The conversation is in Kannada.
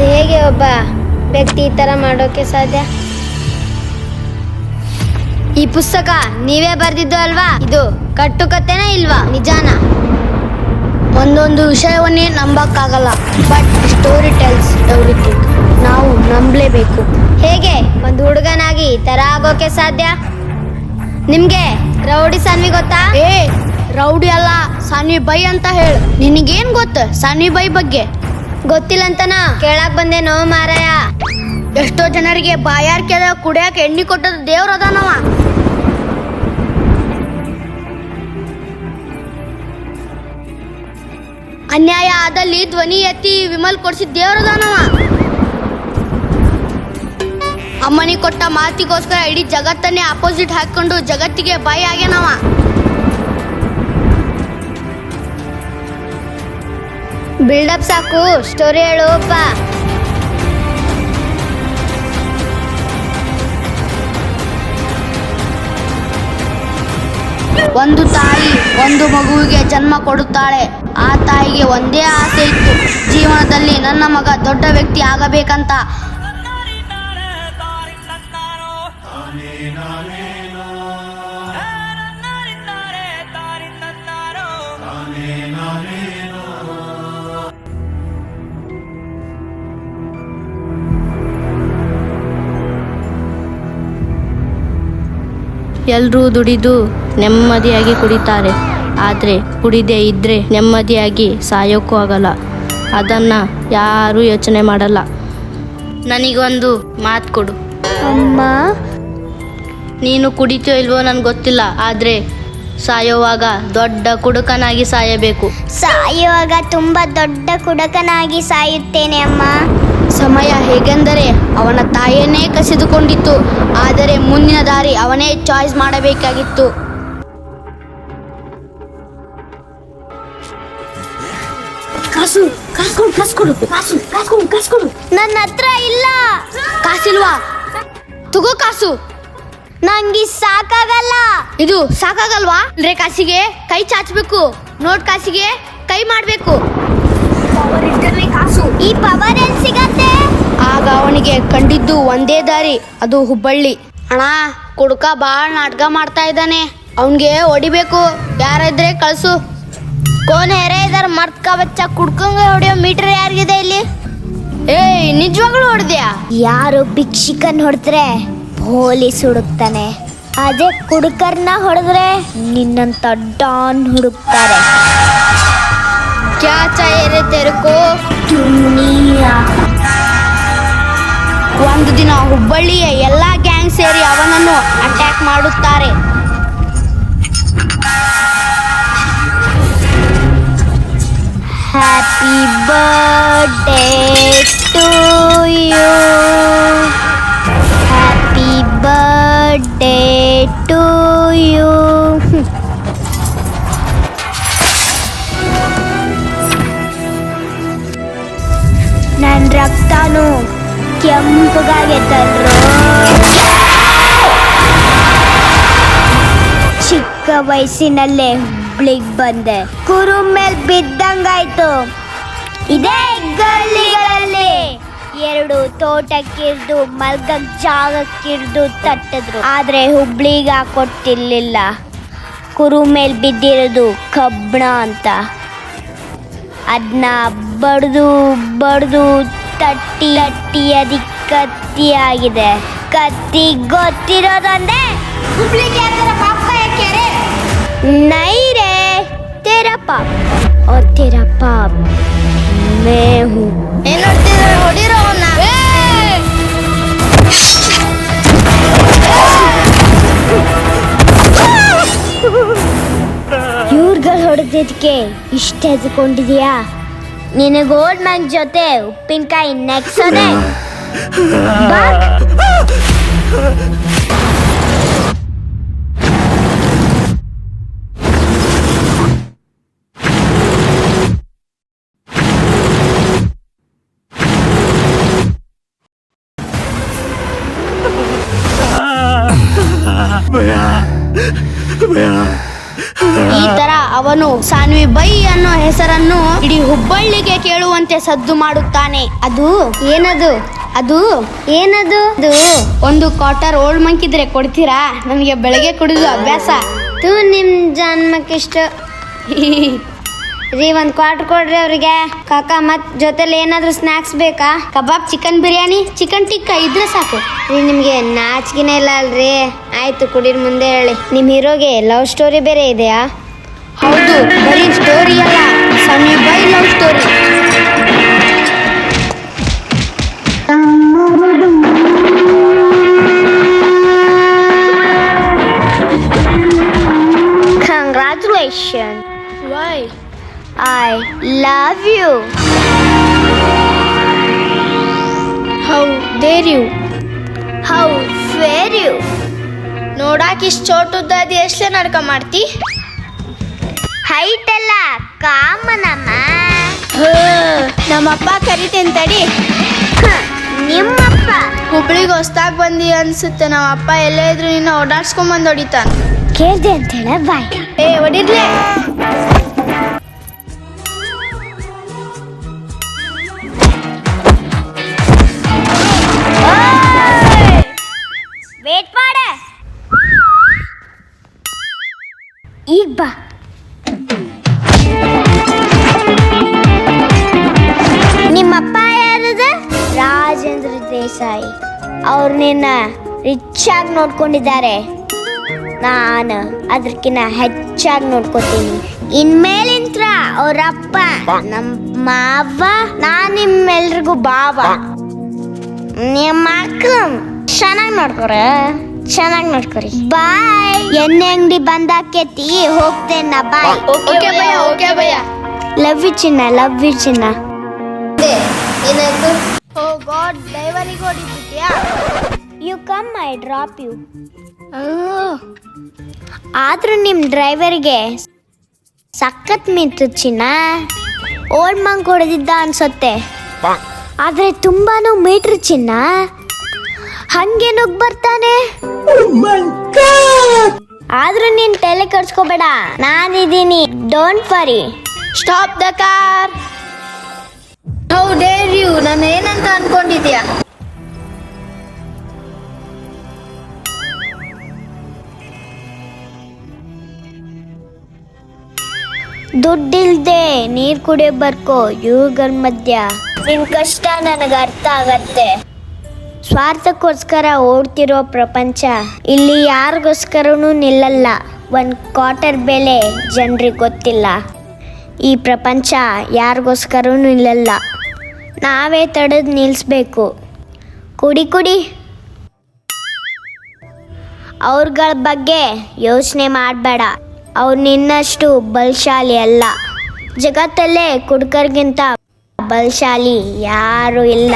ಅದು ಹೇಗೆ ಒಬ್ಬ ವ್ಯಕ್ತಿ ಈ ಥರ ಮಾಡೋಕೆ ಸಾಧ್ಯ? ಈ ಪುಸ್ತಕ ನೀವೇ ಬರೆದಿದ್ದು ಅಲ್ವಾ? ಇದು ಕಟ್ಟುಕತೆನ ಇಲ್ವಾ? ನಿಜಾನ? ಒಂದೊಂದು ವಿಷಯವನ್ನೇ ನಂಬಕ್ಕಾಗಲ್ಲ. ಬಟ್ ಸ್ಟೋರಿ ಟೆಲ್ಸ್ ಎವ್ರಿಥಿಂಗ್ ನಾವು ನಂಬಲೇಬೇಕು. ಹೇಗೆ ಒಂದು ಹುಡುಗನಾಗಿ ಈ ಥರ ಆಗೋಕೆ ಸಾಧ್ಯ? ನಿಮ್ಗೆ ರೌಡಿ ಸನ್ವಿ ಗೊತ್ತಾ? ಏ, ರೌಡಿ ಅಲ್ಲ, ಸಾನ್ವಿ ಬೈ ಅಂತ ಹೇಳು. ನಿನಗೇನು ಗೊತ್ತು, ಸಾನ್ವಿ ಬೈ ಬಗ್ಗೆ? ಗೊತ್ತಿಲ್ಲ ಅಂತನ ಕೇಳಕ್ ಬಂದೇನೋ ಮಾರಾಯ. ಎಷ್ಟೋ ಜನರಿಗೆ ಬಾಯಾರಿಕೆ ಕುಡಿಯಕ್ ಎಣ್ಣೆ ಕೊಟ್ಟದ ದೇವ್ರ ಅದಾನವ. ಅನ್ಯಾಯ ಆದಲ್ಲಿ ಧ್ವನಿ ಎತ್ತಿ ವಿಮಲ್ ಕೊಡ್ಸಿದ ದೇವ್ರದಾನವ ಅಮ್ಮನಿ ಕೊಟ್ಟ ಮಾತಿಗೋಸ್ಕರ ಇಡೀ ಜಗತ್ತನ್ನೇ ಅಪೋಸಿಟ್ ಹಾಕೊಂಡು ಜಗತ್ತಿಗೆ ಬಾಯಿ ಆಗ್ಯಾನವ. ಬಿಲ್ಡಪ್ ಸಾಕು ಸ್ಟೋರಿ ಹೇಳುವಪ್ಪ ಒಂದು ತಾಯಿ ಒಂದು ಮಗುವಿಗೆ ಜನ್ಮ ಕೊಡುತ್ತಾಳೆ. ಆ ತಾಯಿಗೆ ಒಂದೇ ಆಸೆ ಇತ್ತು. ಜೀವನದಲ್ಲಿ ನನ್ನ ಮಗ ದೊಡ್ಡ ವ್ಯಕ್ತಿ ಆಗಬೇಕಂತ. ಎಲ್ಲರೂ ದುಡಿದು ನೆಮ್ಮದಿಯಾಗಿ ಕುಡಿತಾರೆ. ಆದರೆ ಕುಡಿದೇ ಇದ್ದರೆ ನೆಮ್ಮದಿಯಾಗಿ ಸಾಯೋಕ್ಕೂ ಆಗಲ್ಲ. ಅದನ್ನು ಯಾರೂ ಯೋಚನೆ ಮಾಡಲ್ಲ. ನನಗೊಂದು ಮಾತು ಕೊಡು. ಅಮ್ಮ. ನೀನು ಕುಡಿತೀಯೋ ಇಲ್ವೋ ನನಗೆ ಗೊತ್ತಿಲ್ಲ ಆದರೆ ಸಾಯೋವಾಗ ದೊಡ್ಡ ಕುಡುಕನಾಗಿ ಸಾಯಬೇಕು. ಸಾಯುವಾಗ ತುಂಬ ದೊಡ್ಡ ಕುಡುಕನಾಗಿ ಸಾಯುತ್ತೇನೆ ಅಮ್ಮ. ಸಮಯ ಹೇಗೆಂದರೆ ಅವನ ತಾಯಿಯನ್ನೇ ಕಸಿದುಕೊಂಡಿತ್ತು ಆದರೆ ಮುಂದಿನ ದಾರಿ ಅವನೇ ಚಾಯ್ಸ್ ಮಾಡಬೇಕಾಗಿತ್ತು. ಕಾಸು ಕಾಸು ಕಾಸು ಕಾಸು ಕಾಸು ಕಾಸು ನನ್ನ ಹತ್ರ ಇಲ್ಲ. ಕಾಸಿಲ್ವಾ? ತಗೋ ಕಾಸು. ನಂಗೆ ಸಾಕಾಗಲ್ಲ. ಇದು ಸಾಕಾಗಲ್ವಾ? ಅಂದ್ರೆ ಕಾಸಿಗೆ ಕೈ ಚಾಚಬೇಕು. ನೋಟ್ ಕಾಸಿಗೆ ಕೈ ಮಾಡಬೇಕು. ಈ ಪವರ್ ಎಲ್ಲಿ ಸಿಗತ್ತೆ? ಆಗ ಅವನಿಗೆ ಕಂಡಿದ್ದು ಒಂದೇ ದಾರಿ ಅದು ಹುಬ್ಬಳ್ಳಿ. ಅಣ್ಣ ಕುಡ್ಕ ಬಾಳ ನಾಟಕ ಮಾಡ್ತಾ ಇದ್ದಾನೆ. ಅವನ್ಗೆ ಹೊಡಿಬೇಕು. ಯಾರಿದ್ರೆ ಕಳ್ಸು. ಕೋನ್ ಹೆರೆ ಇದಾರ ಮರ್ತ್ಕ ಬಚ್ಚ ಕುಡ್ಕಂಗ ಹೊಡೆಯೋ ಮೀಟರ್ ಯಾರಿಗಿದೆ ಇಲ್ಲಿ? ಏಯ್ ನಿಜವಾಗ್ಲೂ ಹೊಡೆದ್ಯಾ? ಯಾರು ಭಿಕ್ಷಿಕನ್ ಹೊಡೆದ್ರೆ? ಪೊಲೀಸ್ ಹುಡುಕ್ತಾನೆ. ಅದೇ ಕುಡುಕರ್ನ ಹೊಡೆದ್ರೆ ನಿನ್ನಂತ ಡಾನ್ ಹುಡುಕ್ತಾರೆ. ಕ್ಯಾ ಚಾಯರೆ ತೆರಕೋ. ಒಂದು ದಿನ ಹುಬ್ಬಳ್ಳಿಯ ಎಲ್ಲಾ ಗ್ಯಾಂಗ್ ಸೇರಿ ಅವನನ್ನು ಅಟ್ಯಾಕ್ ಮಾಡುತ್ತಾರೆ. Happy birthday to you happy birthday to you ನನ್ನ ರಕ್ತನು ತಂದ್ರು ಚಿಕ್ಕ ವಯಸ್ಸಿನಲ್ಲೇ ಹುಬ್ಳಿಗ್ ಬಂದೆ. ಕುರು ಮೇಲ್ ಬಿದ್ದಂಗಾಯ್ತು. ಇದೇ ಗಲ್ಲಿಗಳಲ್ಲಿ ಎರಡು ತೋಟಕ್ಕಿರ್ದು ಮಲ್ಗಕ್ ಜಾಗಕ್ಕಿರ್ದು ತಟ್ಟಿದ್ರು. ಆದ್ರೆ ಹುಬ್ಳಿಗ ಕೊಟ್ಟಿರ್ಲಿಲ್ಲ ಕುರು ಮೇಲ್ ಬಿದ್ದಿರೋದು ಕಬ್ಬಣ ಅಂತ. ಅದನ್ನ ಬಡ್ದು ಬಡ್ದು ತಟ್ಟಿ ತಟ್ಟಿ ಅದಕ್ಕೆ ಕತ್ತಿ ಆಗಿದೆ ಕತ್ತಿ ಗೊತ್ತಿರೋದಂದೆ नहीं रे तेरा पाप और तेरा पाप मैं हूँ ಏನ್ ನೋಡ್ತಿದ್ರೆ ಹೊಡಿರೋ ಮಾಡಿದ್ದಕ್ಕೆ ಇಷ್ಟ ಹೆದ್ಕೊಂಡಿದ್ಯಾ ನಿನಗೆ ಓಡ್ ಮ್ಯಾನ್ ಜೊತೆ ಉಪ್ಪಿನಕಾಯಿ ನೆಕ್ಸೋದೆ ಬೇಡ ಈ ತರ ಅವನು ಸಾನ್ವಿ ಬೈ ಅನ್ನೋ ಹೆಸರನ್ನು ಇಡೀ ಹುಬ್ಬಳ್ಳಿಗೆ ಕೇಳುವಂತೆ ಸದ್ದು ಮಾಡುತ್ತಾನೆ. ಅದು ಏನದು? ಅದು ಏನದು? ಅದು ಒಂದು ಕ್ವಾರ್ಟರ್ ಓಲ್ಡ್ ಮಂಕಿದ್ರೆ ಕೊಡ್ತೀರಾ? ನನಗೆ ಬೆಳಗ್ಗೆ ಕುಡಿದು ಅಭ್ಯಾಸ. ತೂ ನಿಮ್ ಜನ್ಮಕ್ಕಿಷ್ಟ. ರೀ, ಒಂದ್ ಕ್ವಾರ್ಟರ್ ಕೊಡ್ರಿ ಅವ್ರಿಗೆ. ಕಾಕ ಮತ್ ಜೊತೆಲಿ ಏನಾದ್ರೂ ಸ್ನಾಕ್ಸ್ ಬೇಕಾ? ಕಬಾಬ್ ಚಿಕನ್ ಬಿರಿಯಾನಿ ಚಿಕನ್ ಟಿಕ್ಕ ಇದ್ರೆ ಸಾಕು. ರೀ, ನಿಮ್ಗೆ ನಾಚಿಕೆನೇ ಇಲ್ಲ ಅಲ್ರಿ. ಆಯ್ತು, ಕುಡೀರ್ ಮುಂದೆ ಹೇಳಿ. ನಿಮ್ ಹೀರೋಗೆ ಲವ್ ಸ್ಟೋರಿ ಬೇರೆ ಇದೆಯಾ? ಹೌದು, ಬರೀ ಸ್ಟೋರಿ ಅಲ್ಲ. Love you how dare you how fair you ನೋಡಾಕ ಇಷ್ಟು ಚೋಟುದ್ದಾದಿ ಎಷ್ಟೇ ನಡ್ಕ ಮಾಡ್ತಿ? ಹೈಟ್ ಅಲ್ಲ ಕಾಮನಮ್ಮ ನಮ್ಮಪ್ಪ ಕರಿತೇನೆ ತಡಿ. ನಿಮ್ಮಪ್ಪ. ಹುಬ್ಳಿಗೆ ಹೊಸ್ದಾಗ್ ಬಂದಿ ಅನ್ಸುತ್ತೆ ನಮ್ಮ ಅಪ್ಪ ಎಲ್ಲೇ ಇದ್ರು ನಿನ್ನ ಓಡಾಡ್ಸ್ಕೊಂಡ್ ಬಂದ್ ಹೊಡಿತಾನ. ಕೇಳ್ದೆ ಅಂತ ಹೇಳ ಬಾಯ್ ಏ ಹೊಡಿರ್ಲೆ. ರಾಜೇಂದ್ರ ದೇಸಾಯಿ. ಅವ್ರು ನಿನ್ನ ರಿಚ್ ಆಗಿ ನೋಡ್ಕೊಂಡಿದ್ದಾರೆ. ನಾನು ಅದಕ್ಕಿಂತ ಹೆಚ್ಚಾಗಿ ನೋಡ್ಕೋತೀನಿ. ಇನ್ಮೇಲಿಂತ್ರ ಅವರಪ್ಪ ನಮ್ಮ ಮಾವ ನಾನು ನಿಮ್ಮೆಲ್ರಿಗೂ ಬಾವ ನಿಮ್ಮ ಅಕ್ಕ ಚೆನ್ನಾಗಿ ನೋಡ್ಕೊರ? ಚೆನ್ನಾಗಿ ನೋಡ್ಕೊರಿ. ಬಾಯ್. ಎಣ್ಣೆ ಅಂಗಡಿ ಬಂದಾಕೇತಿ ಹೋಗ್ತೇನ bye. Okay bye okay bye love you ಚಿನ್ನ ಲವ್ ಯು ಚಿನ್ನ. ಏನಾಯ್ತು? ಓ ಗಾಡ್ ದೇವರಿಗೆ ಹೊಡಿತಿದ್ಯಾ? You come I drop you ಆದ್ರೂ ನಿಮ್ಮ ಡ್ರೈವರ್ಗೆ ಸಖತ್ ಮಿತ್ತು ಚಿನ್ನ. ಓಲ್ಡ್ ಮಂಕ್ ಹೊಡೆದಿದ್ದ ಅನ್ಸುತ್ತೆ. ಆದ್ರೆ ತುಂಬಾನು ಮೀಟ್ರ್ ಚಿನ್ನ. ಹಂಗೆ ನುಗ್ ಬರ್ತಾನೆ. ಆದ್ರೂ ನೀನ್ ತಲೆ ಕಡ್ಸ್ಕೋಬೇಡ. ನಾನಿದ್ದೀನಿ. Don't worry stop the car dare you ನಾನು ಏನಂತ ಅನ್ಕೊಂಡಿದ್ಯಾ ದುಡ್ಡಿಲ್ದೆ ನೀರ್ ಕುಡಿಯೋ ಬರ್ಕೋ ಇವುಗಳ ಮಧ್ಯ. ನಿನ್ ಕಷ್ಟ ನನಗೆ ಅರ್ಥ ಆಗತ್ತೆ. ಸ್ವಾರ್ಥಕ್ಕೋಸ್ಕರ ಓಡ್ತಿರೋ ಪ್ರಪಂಚ ಇಲ್ಲಿ ಯಾರಿಗೋಸ್ಕರನೂ ನಿಲ್ಲಲ್ಲ. ಒಂದ್ ಕ್ವಾರ್ಟರ್ ಬೆಲೆ ಜನರಿಗೆ ಗೊತ್ತಿಲ್ಲ. ಈ ಪ್ರಪಂಚ ಯಾರಿಗೋಸ್ಕರನೂ ನಿಲ್ಲಲ್ಲ. ನಾವೇ ತಡೆದು ನಿಲ್ಲಿಸ್ಬೇಕು ಕುಡಿ ಕುಡಿ. ಅವ್ರಗಳ ಬಗ್ಗೆ ಯೋಚನೆ ಮಾಡಬೇಡ. ಅವ್ರು ನಿನ್ನಷ್ಟು ಬಲಶಾಲಿ ಅಲ್ಲ. ಜಗತ್ತಲ್ಲೇ ಕುಡ್ಕರ್ಗಿಂತ ಬಲಶಾಲಿ ಯಾರೂ ಇಲ್ಲ.